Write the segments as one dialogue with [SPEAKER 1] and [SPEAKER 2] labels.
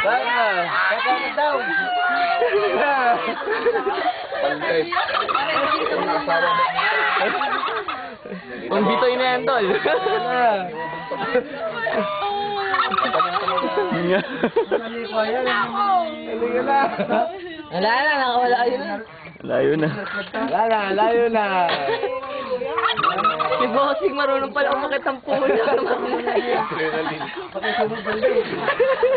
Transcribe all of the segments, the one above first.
[SPEAKER 1] Wala. Kaya na daw.
[SPEAKER 2] Pantay. Ang
[SPEAKER 3] bitoy na yan, tol.
[SPEAKER 1] Wala na,
[SPEAKER 4] nakawala yun.
[SPEAKER 3] Layo na.
[SPEAKER 1] Wala na, layo na.
[SPEAKER 4] Si Bossing marunong pala umakit ang puno.
[SPEAKER 2] Adrenaline.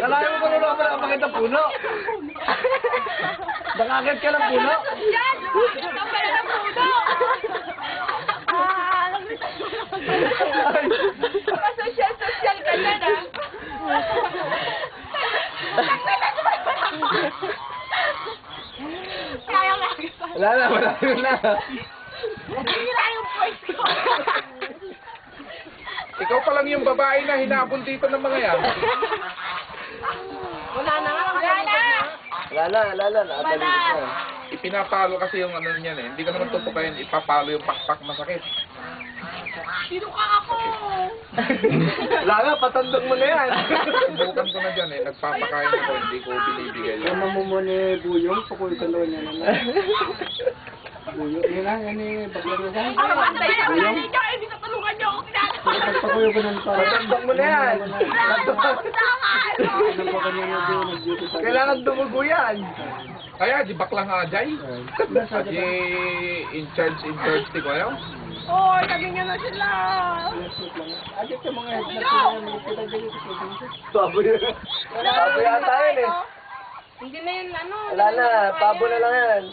[SPEAKER 1] Kalayo mo kung ano pa makita puno. Nakakit ka ng puno.
[SPEAKER 5] Yan! Ang pala ng puno! Ah, alam mo Pasosyal-sosyal ka dyan. Kaya nga.
[SPEAKER 1] Wala na, malayo na.
[SPEAKER 5] Hira yung voice ko.
[SPEAKER 2] Ikaw pa lang yung babae na hinabol dito ng mga yan.
[SPEAKER 5] Wala na nga. Wala na.
[SPEAKER 1] Wala na, wala na. Nakatalikod na.
[SPEAKER 2] Ipinapalo kasi yung ano niyan eh. Hindi ka naman tutukayan, ipapalo yung pakpak masakit.
[SPEAKER 5] Sino ka ako?
[SPEAKER 1] Wala patandang mo na yan.
[SPEAKER 2] Subukan ko na dyan eh. Nagpapakain ako, hindi ko binibigay yan.
[SPEAKER 1] mamumuni buyong, pakulit ka doon yan. Buyong, yun na, yan eh, bagla na yan.
[SPEAKER 5] Ako antay na wala niyo. Hindi ka tulungan niyo ako. Kinakatawa.
[SPEAKER 1] Pagpakuyo ko ng para. Patandang mo na yan. Kailangan dumugo yan.
[SPEAKER 2] Kaya, di bakla nga, Jay. Di in charge, in charge, di ko ayaw.
[SPEAKER 5] Oh, sabi niya na sila.
[SPEAKER 1] Adit sa mga Pabo yun. Pabo yata yun eh.
[SPEAKER 5] Hindi na yun, ano.
[SPEAKER 1] Wala na, pabo na lang yan.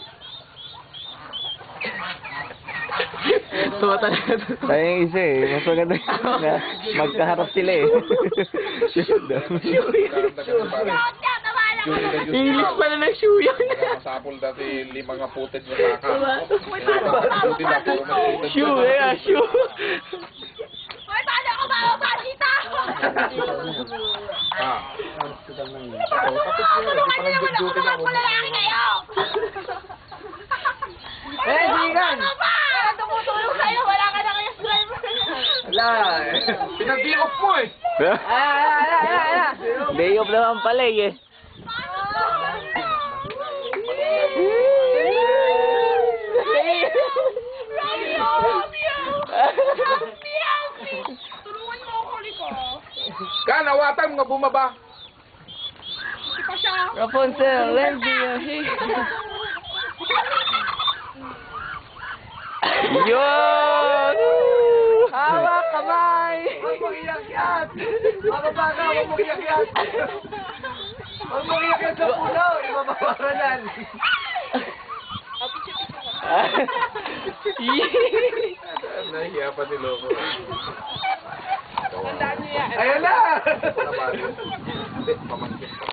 [SPEAKER 3] Tuwa talaga. Tayo yung isa eh. Mas maganda na magkaharap sila eh. English pala ng shoe yun.
[SPEAKER 2] Masapol dati lima nga puted na magputed.
[SPEAKER 3] Shoe eh, ah, shoe.
[SPEAKER 5] Hoy, paano ako bababa dito?
[SPEAKER 2] Ah.
[SPEAKER 5] Tulungan niyo naman ako mga palalaki kayo.
[SPEAKER 1] Eh, sigan!
[SPEAKER 5] Ano ba? Tumutulong sa'yo, wala ka na kayong driver.
[SPEAKER 1] Wala eh.
[SPEAKER 2] Pinag-i-off mo eh.
[SPEAKER 1] Ah, ah, ah, ah, ah.
[SPEAKER 3] Day off naman pala eh.
[SPEAKER 2] Ka, nawatan nga bumaba.
[SPEAKER 5] Hindi pa siya.
[SPEAKER 3] Rapunzel, Lenzi, Yun!
[SPEAKER 1] Mong iyakyat! Mga bata, huwag mong iyakyat! Huwag mong iyakyat sa puno! Ibababaranan!
[SPEAKER 2] Nahiya pa si Loco.
[SPEAKER 5] Yan.
[SPEAKER 1] Ayun na!
[SPEAKER 2] Pamangkin pa.